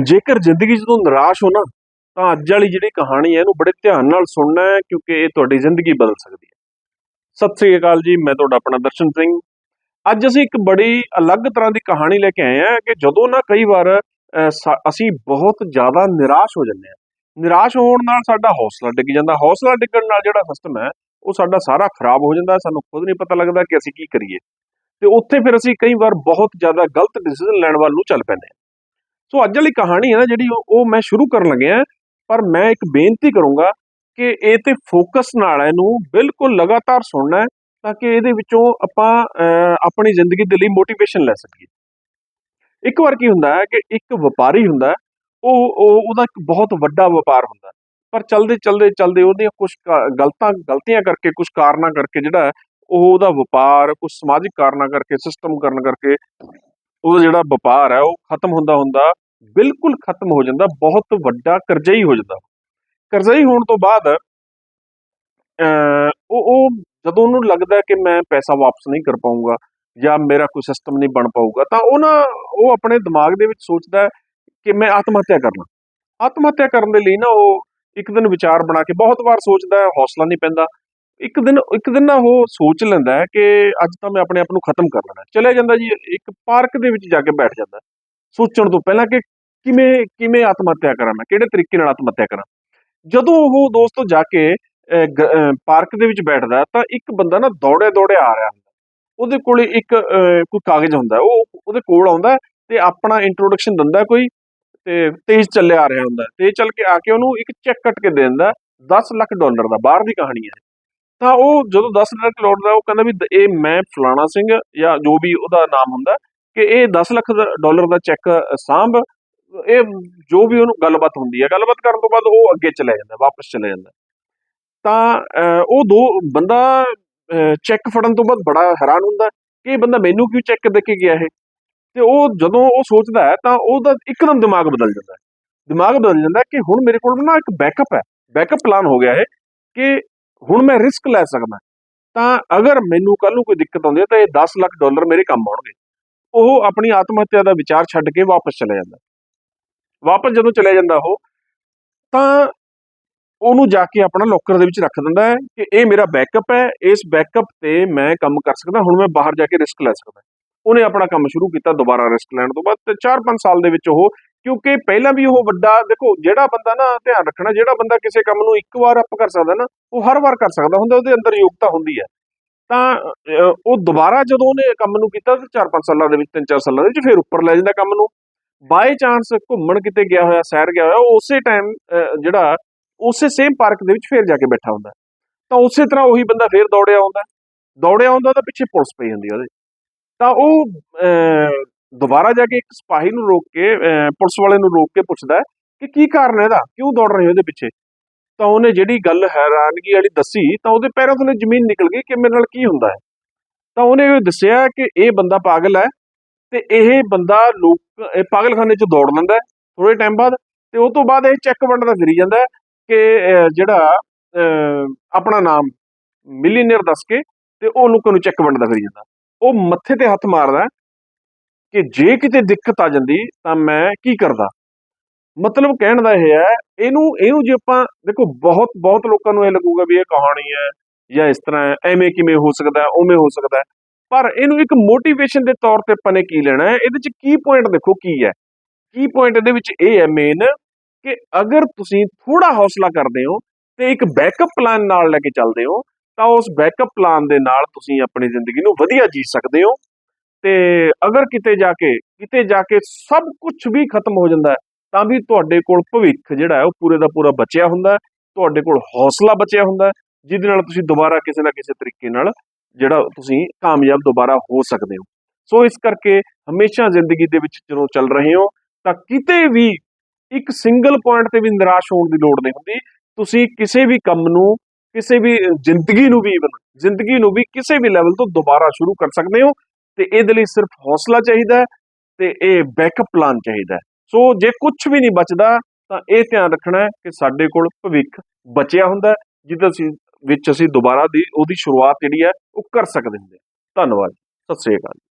ਜੇਕਰ ਜ਼ਿੰਦਗੀ 'ਚ ਤੂੰ ਨਿਰਾਸ਼ ਹੋ ਨਾ, ਤਾਂ ਅੱਜ ਵਾਲੀ ਜਿਹੜੀ ਕਹਾਣੀ ਹੈ ਇਹਨੂੰ ਬੜੇ ਧਿਆਨ ਨਾਲ ਸੁਣਨਾ ਹੈ, ਕਿਉਂਕਿ ਇਹ ਤੁਹਾਡੀ ਜ਼ਿੰਦਗੀ ਬਦਲ ਸਕਦੀ ਹੈ। ਸਤਿ ਸ੍ਰੀ ਅਕਾਲ ਜੀ, ਮੈਂ ਤੁਹਾਡਾ ਆਪਣਾ ਦਰਸ਼ਨ ਸਿੰਘ। ਅੱਜ ਅਸੀਂ ਇੱਕ ਬੜੀ ਅਲੱਗ ਤਰ੍ਹਾਂ ਦੀ ਕਹਾਣੀ ਲੈ ਕੇ ਆਏ ਹਾਂ ਕਿ ਜਦੋਂ ਨਾ ਕਈ ਵਾਰ ਸਾ- ਅਸੀਂ ਬਹੁਤ ਜ਼ਿਆਦਾ ਨਿਰਾਸ਼ ਹੋ ਜਾਂਦੇ ਹਾਂ। ਨਿਰਾਸ਼ ਹੋਣ ਨਾਲ ਸਾਡਾ ਹੌਸਲਾ ਡਿੱਗ ਜਾਂਦਾ। ਹੌਸਲਾ ਡਿੱਗਣ ਨਾਲ ਜਿਹੜਾ ਸਿਸਟਮ ਹੈ, ਉਹ ਸਾਡਾ ਸਾਰਾ ਖਰਾਬ ਹੋ ਜਾਂਦਾ। ਸਾਨੂੰ ਖੁਦ ਨਹੀਂ ਪਤਾ ਲੱਗਦਾ ਕਿ ਅਸੀਂ ਕੀ ਕਰੀਏ। ਤੇ ਉੱਥੇ ਫਿਰ ਅਸੀਂ ਕਈ ਵਾਰ ਬਹੁਤ ਜ਼ਿਆਦਾ ਗਲਤ ਡਿਸੀਜਨ ਲੈਣ ਵੱਲ ਨੂੰ ਚੱਲ ਪੈਂਦੇ ਹਾਂ। ਸੋ ਅੱਜ ਵਾਲੀ ਕਹਾਣੀ ਹੈ ਨਾ ਜਿਹੜੀ ਉਹ- ਉਹ ਮੈਂ ਸ਼ੁਰੂ ਕਰਨ ਲੱਗਿਆ ਪਰ ਮੈਂ ਇੱਕ ਬੇਨਤੀ ਕਰੂੰਗਾ ਕਿ ਇਹ ਤੇ ਫੋਕਸ ਨਾਲ ਇਹਨੂੰ ਬਿਲਕੁਲ ਲਗਾਤਾਰ ਸੁਣਨਾ ਹੈ ਤਾਂ ਕਿ ਇਹਦੇ ਵਿੱਚੋਂ ਆਪਾਂ ਆਪਣੀ ਜ਼ਿੰਦਗੀ ਦੇ ਲਈ ਮੋਟੀਵੇਸ਼ਨ ਲੈ ਸਕੀਏ। ਇੱਕ ਵਾਰ ਕੀ ਹੁੰਦਾ ਹੈ ਕਿ ਇੱਕ ਵਪਾਰੀ ਹੁੰਦਾ ਉਹ ਉਹਦਾ ਇੱਕ ਬਹੁਤ ਵੱਡਾ ਵਪਾਰ ਹੁੰਦਾ ਪਰ ਚਲਦੇ ਚਲਦੇ ਚਲਦੇ ਉਹਦੀਆਂ ਕੁਝ ਗਲਤਾਂ ਗਲਤੀਆਂ ਕਰਕੇ ਕੁਝ ਕਾਰਨਾਂ ਕਰਕੇ ਜਿਹੜਾ ਉਹ ਉਹਦਾ ਵਪਾਰ ਕੁਝ ਸਮਾਜਿਕ ਕਾਰਨਾਂ ਕਰਕੇ ਸਿਸਟਮ ਕਰਨ ਕਰਕੇ ਉਹਦਾ ਜਿਹੜਾ ਵਪਾਰ ਹੈ, ਉਹ ਖਤਮ ਹੁੰਦਾ ਹੁੰਦਾ ਬਿਲਕੁਲ ਖਤਮ ਹੋ ਜਾਂਦਾ ਬਹੁਤ ਵੱਡਾ ਕਰਜ਼ਈ ਹੋ ਜਾਂਦਾ। ਕਰਜ਼ਈ ਹੋਣ ਤੋਂ ਬਾਅਦ ਅਹ, ਉਹ ਉਹ ਜਦੋਂ ਉਹਨੂੰ ਲੱਗਦਾ ਕਿ ਮੈਂ ਪੈਸਾ ਵਾਪਸ ਨਹੀਂ ਕਰ ਪਾਊਂਗਾ ਜਾਂ ਮੇਰਾ ਕੋਈ ਸਿਸਟਮ ਨਹੀਂ ਬਣ ਪਾਊਗਾ ਤਾਂ ਉਹ ਨਾ ਉਹ ਆਪਣੇ ਦਿਮਾਗ ਦੇ ਵਿੱਚ ਸੋਚਦਾ ਕਿ ਮੈਂ ਆਤਮ ਹੱਤਿਆ ਕਰਨਾ। ਆਤਮ ਹੱਤਿਆ ਕਰਨ ਦੇ ਲਈ ਨਾ ਉਹ ਇੱਕ ਦਿਨ ਵਿਚਾਰ ਬਣਾ ਕੇ ਬਹੁਤ ਵਾਰ ਸੋਚਦਾ ਹੈ ਹੌਸਲਾ ਨਹੀਂ ਪੈਂਦਾ। ਇੱਕ ਦਿਨ ਇੱਕ ਦਿਨ ਨਾ ਉਹ ਸੋਚ ਲੈਂਦਾ ਹੈ ਕਿ ਅੱਜ ਤਾਂ ਮੈਂ ਆਪਣੇ ਆਪ ਨੂੰ ਖਤਮ ਕਰ ਲੈਣਾ ਚਲੇ ਜਾਂਦਾ ਜੀ ਇੱਕ ਪਾਰਕ ਦੇ ਵਿੱਚ ਜਾ ਕੇ ਬੈਠ ਜਾਂਦਾ। ਸੋਚਣ ਤੋਂ ਪਹਿਲਾਂ ਕਿ ਕਿਵੇਂ ਕਿਵੇਂ ਆਤਮ ਹੱਤਿਆ ਕਰਾਂ ਮੈਂ, ਕਿਹੜੇ ਤਰੀਕੇ ਨਾਲ ਆਤਮ ਹੱਤਿਆ ਕਰਾਂ। ਜਦੋਂ ਉਹ ਦੋਸਤੋ ਜਾ ਕੇ ਪਾਰਕ ਦੇ ਵਿੱਚ ਬੈਠਦਾ ਤਾਂ ਇੱਕ ਬੰਦਾ ਨਾ ਦੌੜੇ ਦੌੜੇ ਆ ਰਿਹਾ ਹੁੰਦਾ ਉਹਦੇ ਕੋਲੇ ਇੱਕ ਕੋਈ ਕਾਗਜ਼ ਹੁੰਦਾ ਉਹ ਉਹਦੇ ਕੋਲ ਆਉਂਦਾ ਤੇ ਆਪਣਾ ਇੰਟਰੋਡਕਸ਼ਨ ਦਿੰਦਾ ਕੋਈ ਤੇ ਤੇਜ਼ ਚੱਲਿਆ ਆ ਰਿਹਾ ਹੁੰਦਾ ਹੈ। ਤੇਜ਼ ਚੱਲ ਕੇ ਆ ਕੇ ਉਹਨੂੰ ਇੱਕ ਚੈੱਕ ਕੱਟ ਕੇ ਦੇ ਦਿੰਦਾ 10 ਲੱਖ ਡਾਲਰ ਦਾ, ਬਾਹਰ ਦੀ ਕਹਾਣੀ ਹੈ। ਤਾਂ ਉਹ ਜਦੋਂ 10 ਲੱਖ ਡਾਲਰ ਦਾ ਉਹ ਕਹਿੰਦਾ ਵੀ ਇਹ ਮੈਂ ਫਲਾਣਾ ਸਿੰਘ ਜਾਂ ਜੋ ਵੀ ਉਹਦਾ ਨਾਮ ਹੁੰਦਾ ਕਿ ਇਹ 10 ਲੱਖ ਦਾ- ਡਾਲਰ ਦਾ ਚੈੱਕ ਸਾਂਭ, ਇਹ ਜੋ ਵੀ ਉਹਨੂੰ ਗੱਲਬਾਤ ਹੁੰਦੀ ਹੈ, ਗੱਲਬਾਤ ਕਰਨ ਤੋਂ ਬਾਅਦ ਉਹ ਅੱਗੇ ਚਲੇ ਜਾਂਦਾ, ਵਾਪਸ ਚਲੇ ਜਾਂਦਾ। ਤਾਂ ਉਹ ਦੋ ਬੰਦਾ ਚੈੱਕ ਫੜਨ ਤੋਂ ਬਾਅਦ ਬੜਾ ਹੈਰਾਨ ਹੁੰਦਾ, ਕਿ ਇਹ ਬੰਦਾ ਮੈਨੂੰ ਕਿਉਂ ਚੈੱਕ ਦੇ ਕੇ ਗਿਆ ਇਹ? ਤੇ ਉਹ ਜਦੋਂ ਉਹ ਸੋਚਦਾ ਹੈ, ਤਾਂ ਉਹਦਾ ਇੱਕਦਮ ਦਿਮਾਗ ਬਦਲ ਜਾਂਦਾ ਦਿਮਾਗ ਬਦਲ ਜਾਂਦਾ ਕਿ ਹੁਣ ਮੇਰੇ ਕੋਲ ਨਾ ਇੱਕ ਬੈਕਅਪ ਹੈ। ਬੈਕਅਪ ਪਲਾਨ ਹੋ ਗਿਆ ਹੈ ਕਿ ਹੁਣ ਮੈਂ ਰਿਸਕ ਲੈ ਸਕਦਾ। ਤਾਂ ਅਗਰ ਮੈਨੂੰ ਕੱਲ ਨੂੰ ਕੋਈ ਦਿੱਕਤ ਆਉਂਦੀ ਹੈ, ਤਾਂ ਇਹ 10 ਲੱਖ ਡਾਲਰ ਮੇਰੇ ਕੰਮ ਆਉਣਗੇ। ਉਹ ਆਪਣੀ ਆਤਮ ਹੱਤਿਆ ਦਾ ਵਿਚਾਰ ਛੱਡ ਕੇ ਵਾਪਸ ਚਲੇ ਜਾਂਦਾ। ਵਾਪਸ ਜਦੋਂ ਚਲੇ ਜਾਂਦਾ ਉਹ, ਤਾਂ ਉਹਨੂੰ ਜਾ ਕੇ ਆਪਣਾ ਲੋਕਰ ਦੇ ਵਿੱਚ ਰੱਖ ਦਿੰਦਾ ਹੈ ਕਿ ਇਹ ਮੇਰਾ ਬੈਕਅਪ ਹੈ, ਇਸ ਬੈਕਅਪ ਤੇ ਮੈਂ ਕੰਮ ਕਰ ਸਕਦਾ, ਹੁਣ ਮੈਂ ਬਾਹਰ ਜਾ ਕੇ ਰਿਸਕ ਲੈ ਸਕਦਾ। ਉਹਨੇ ਆਪਣਾ ਕੰਮ ਸ਼ੁਰੂ ਕੀਤਾ, ਦੁਬਾਰਾ ਰਿਸਕ ਲੈਣ ਤੋਂ ਬਾਅਦ ਤੇ 4-5 ਸਾਲ ਦੇ ਵਿੱਚ ਉਹ, ਕਿਉਂਕਿ ਪਹਿਲਾਂ ਵੀ ਉਹ ਵੱਡਾ, ਦੇਖੋ ਜਿਹੜਾ ਬੰਦਾ ਨਾ ਧਿਆਨ ਰੱਖਣਾ, ਜਿਹੜਾ ਬੰਦਾ ਕਿਸੇ ਕੰਮ ਨੂੰ ਇੱਕ ਵਾਰ ਅਪ ਕਰ ਸਕਦਾ ਨਾ, ਉਹ ਹਰ ਵਾਰ ਕਰ ਸਕਦਾ ਹੁੰਦਾ ਉਹਦੇ ਅੰਦਰ ਯੋਗਤਾ ਹੁੰਦੀ ਹੈ। ਤਾਂ ਉਹ ਦੁਬਾਰਾ ਜਦੋਂ ਉਹਨੇ ਕੰਮ ਨੂੰ ਕੀਤਾ ਤੇ 4-5 ਸਾਲਾਂ ਦੇ ਵਿੱਚ 3-4 ਸਾਲਾਂ ਦੇ ਵਿੱਚ ਫਿਰ ਉੱਪਰ ਲੈ ਜਾਂਦਾ ਕੰਮ ਨੂੰ। ਬਾਈ ਚਾਂਸ ਘੁੰਮਣ ਕਿਤੇ ਗਿਆ ਹੋਇਆ, ਸੈਰ ਗਿਆ ਹੋਇਆ ਉਸੇ ਟਾਈਮ ਜਿਹੜਾ ਉਸੇ ਸੇਮ ਪਾਰਕ ਦੇ ਵਿੱਚ ਫੇਰ ਜਾ ਕੇ ਬੈਠਾ ਹੁੰਦਾ। ਤਾਂ ਉਸੇ ਤਰ੍ਹਾਂ ਉਹੀ ਬੰਦਾ ਫੇਰ ਦੌੜਿਆ ਆਉਂਦਾ। ਦੌੜਿਆ ਆਉਂਦਾ ਤਾਂ ਪਿੱਛੇ ਪੁਲਿਸ ਪਈ ਜਾਂਦੀ ਆ ਉਹਦੇ। ਤਾਂ ਉਹ ਦੁਬਾਰਾ ਜਾ ਕੇ ਇੱਕ ਸਿਪਾਹੀ ਨੂੰ ਰੋਕ ਕੇ ਪੁਲਿਸ ਵਾਲੇ ਨੂੰ ਰੋਕ ਕੇ ਪੁੱਛਦਾ ਕਿ ਕੀ ਕਾਰਨ ਹੈ ਇਹਦਾ? ਕਿਉਂ ਦੌੜ ਰਹੇ ਹੋ ਇਹਦੇ ਪਿੱਛੇ? ਤਾਂ ਉਹਨੇ ਜਿਹੜੀ ਗੱਲ ਹੈਰਾਨਗੀ ਵਾਲੀ ਦੱਸੀ ਤਾਂ ਉਹਦੇ ਪੈਰਾਂ ਤੋਂ ਜ਼ਮੀਨ ਨਿਕਲ ਗਈ ਕਿ ਮੇਰੇ ਨਾਲ ਕੀ ਹੁੰਦਾ ਹੈ। ਤਾਂ ਉਹਨੇ ਇਹ ਦੱਸਿਆ ਕਿ ਇਹ ਬੰਦਾ ਪਾਗਲ ਹੈ ਤੇ ਇਹ ਬੰਦਾ ਲੋਕ ਇਹ ਪਾਗਲਖਾਨੇ 'ਚ ਦੌੜ ਲੈਂਦਾ ਥੋੜੇ ਟਾਈਮ ਬਾਅਦ ਤੇ ਉਹ ਤੋਂ ਬਾਅਦ ਇਹ ਚੈੱਕ ਵੰਡਦਾ ਫਿਰੀ ਜਾਂਦਾ ਕਿ ਜਿਹੜਾ ਅਹ, ਆਪਣਾ ਨਾਮ ਮਿਲੀਨੀਅਰ ਦੱਸ ਕੇ ਤੇ ਉਹ ਲੋਕਾਂ ਨੂੰ ਚੈੱਕ ਵੰਡਦਾ ਫਿਰੀ ਜਾਂਦਾ। ਉਹ ਮੱਥੇ ਤੇ ਹੱਥ ਮਾਰਦਾ ਕਿ ਜੇ ਕਿਤੇ ਦਿੱਕਤ ਆ ਜਾਂਦੀ ਤਾਂ ਮੈਂ ਕੀ ਕਰਦਾ? ਮਤਲਬ ਕਹਿਣ ਦਾ ਇਹ ਹੈ ਇਹਨੂੰ ਇਹਨੂੰ ਜੇ ਆਪਾਂ ਦੇਖੋ ਬਹੁਤ ਬਹੁਤ ਲੋਕਾਂ ਨੂੰ ਇਹ ਲੱਗੂਗਾ ਵੀ ਇਹ ਕਹਾਣੀ ਹੈ ਜਾਂ ਇਸ ਤਰ੍ਹਾਂ ਹੈ, ਐਵੇਂ ਕਿਵੇਂ ਹੋ ਸਕਦਾ ਉਵੇਂ ਹੋ ਸਕਦਾ ਪਰ ਇਹਨੂੰ ਇੱਕ ਮੋਟੀਵੇਸ਼ਨ ਦੇ ਤੌਰ ਤੇ ਆਪਾਂ ਨੇ ਕੀ ਲੈਣਾ ਹੈ ਇਹਦੇ ਵਿੱਚ ਕੀ ਪੁਆਇੰਟ ਦੇਖੋ ਕੀ ਹੈ। ਕੀ ਪੁਆਇੰਟ ਇਹਦੇ ਵਿੱਚ ਇਹ ਹੈ ਮੇਨ ਕਿ ਅਗਰ ਤੁਸੀਂ ਥੋੜਾ ਹੌਸਲਾ ਕਰਦੇ ਹੋ ਤੇ ਇੱਕ ਬੈਕਅਪ ਪਲਾਨ ਨਾਲ ਲੈ ਕੇ ਚੱਲਦੇ ਹੋ ਤਾਂ ਉਸ ਬੈਕਅਪ ਪਲਾਨ ਦੇ ਨਾਲ ਤੁਸੀਂ ਆਪਣੀ ਜ਼ਿੰਦਗੀ ਨੂੰ ਵਧੀਆ ਜੀ ਸਕਦੇ ਹੋ। ਤੇ ਅਗਰ ਕਿਤੇ ਜਾ ਕੇ ਕਿਤੇ ਜਾ ਕੇ ਸਭ ਕੁਝ ਵੀ ਖਤਮ ਹੋ ਜਾਂਦਾ ਹੈ ਤਾਂ ਵੀ ਤੁਹਾਡੇ ਕੋਲ ਭਵਿੱਖ ਜਿਹੜਾ ਹੈ ਉਹ ਪੂਰੇ ਦਾ ਪੂਰਾ ਬਚਿਆ ਹੁੰਦਾ ਤੁਹਾਡੇ ਕੋਲ ਹੌਸਲਾ ਬਚਿਆ ਹੁੰਦਾ ਜਿਹਦੇ ਨਾਲ ਤੁਸੀਂ ਦੁਬਾਰਾ ਕਿਸੇ ਨਾ ਕਿਸੇ ਤਰੀਕੇ ਨਾਲ ਜਿਹੜਾ ਤੁਸੀਂ ਕਾਮਯਾਬ ਦੁਬਾਰਾ ਹੋ ਸਕਦੇ ਹੋ। ਸੋ ਇਸ ਕਰਕੇ ਹਮੇਸ਼ਾ ਜ਼ਿੰਦਗੀ ਦੇ ਵਿੱਚ ਜਦੋਂ ਚੱਲ ਰਹੇ ਹੋ ਤਾਂ ਕਿਤੇ ਵੀ ਇੱਕ ਸਿੰਗਲ ਪੁਆਇੰਟ ਤੇ ਵੀ ਨਿਰਾਸ਼ ਹੋਣ ਦੀ ਲੋੜ ਨਹੀਂ ਹੁੰਦੀ। ਤੁਸੀਂ ਕਿਸੇ ਵੀ ਕੰਮ ਨੂੰ ਕਿਸੇ ਵੀ ਜ਼ਿੰਦਗੀ ਨੂੰ ਵੀ even, ਜ਼ਿੰਦਗੀ ਨੂੰ ਵੀ ਕਿਸੇ ਵੀ ਲੈਵਲ ਤੋਂ ਦੁਬਾਰਾ ਸ਼ੁਰੂ ਕਰ ਸਕਦੇ ਹੋ ਤੇ ਇਹਦੇ ਲਈ ਸਿਰਫ ਹੌਸਲਾ ਚਾਹੀਦਾ ਹੈ ਤੇ ਇਹ ਬੈਕਅਪ ਪਲਾਨ ਚਾਹੀਦਾ ਸੋ ਜੇ ਕੁਝ ਵੀ ਨਹੀਂ ਬਚਦਾ ਤਾਂ ਇਹ ਧਿਆਨ ਰੱਖਣਾ ਹੈ ਕਿ ਸਾਡੇ ਕੋਲ ਭਵਿੱਖ ਬਚਿਆ ਹੁੰਦਾ ਹੈ, ਜਿਹਦੇ ਅਸੀਂ ਵਿੱਚ ਅਸੀਂ ਦੁਬਾਰਾ ਦੀ ਉਹਦੀ ਸ਼ੁਰੂਆਤ ਜਿਹੜੀ ਹੈ ਉਹ ਕਰ ਸਕਦੇ ਹੁੰਦੇ ਹਾਂ। ਧੰਨਵਾਦ ਸਤਿ ਸ੍ਰੀ ਅਕਾਲ